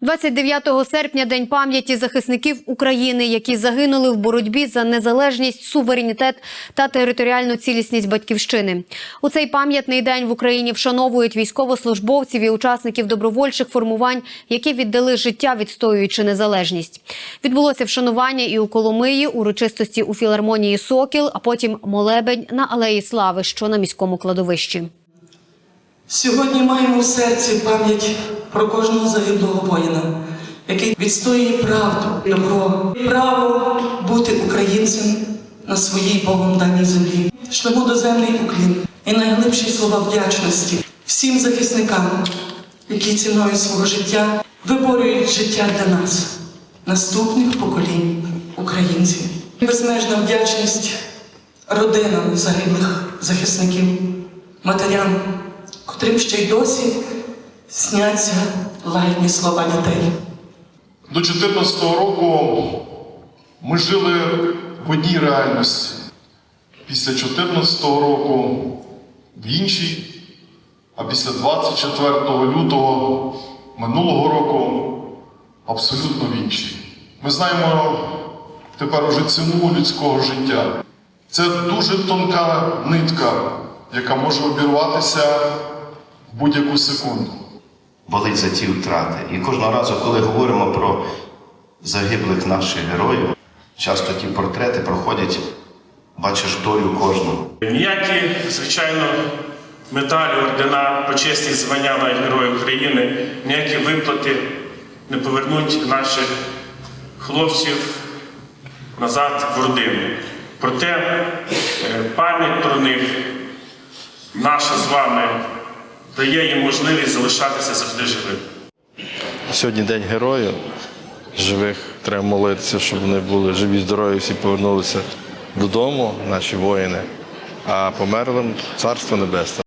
29 серпня день пам'яті захисників України, які загинули в боротьбі за незалежність, суверенітет та територіальну цілісність батьківщини. У цей пам'ятний день в Україні вшановують військовослужбовців і учасників добровольчих формувань, які віддали життя, відстоюючи незалежність. Відбулося вшанування і у Коломиї, урочистості у філармонії Сокіл, а потім молебень на алеї Слави, що на міському кладовищі. Сьогодні маємо в серці пам'ять про кожного загиблого воїна, який відстоює правду, добро, право бути українцем на своїй Богом даній землі. Шлемо доземний уклін і найглибші слова вдячності всім захисникам, які ціною свого життя виборюють життя для нас, наступних поколінь українців. Безмежна вдячність родинам загиблих захисників, матерям, котрим ще й досі сняться лагідні слова дітей. До 2014 року ми жили в одній реальності. Після 2014 року в іншій, а після 24 лютого минулого року абсолютно в іншій. Ми знаємо тепер уже ціну людського життя. Це дуже тонка нитка, яка може обірватися в будь-яку секунду. Болить за ті втрати. І кожного разу, коли говоримо про загиблих наших героїв, часто ті портрети проходять, бачиш долю кожного. Ніякі, звичайно, медалі, ордена, почесні звання навіть Героїв України, ніякі виплати не повернуть наших хлопців назад в родину. Проте е, пам'ять про них, наша з вами, дає їм можливість залишатися завжди живими. Сьогодні день героїв живих. Треба молитися, щоб вони були живі, здорові, всі повернулися додому, наші воїни, а померлим царство небесне.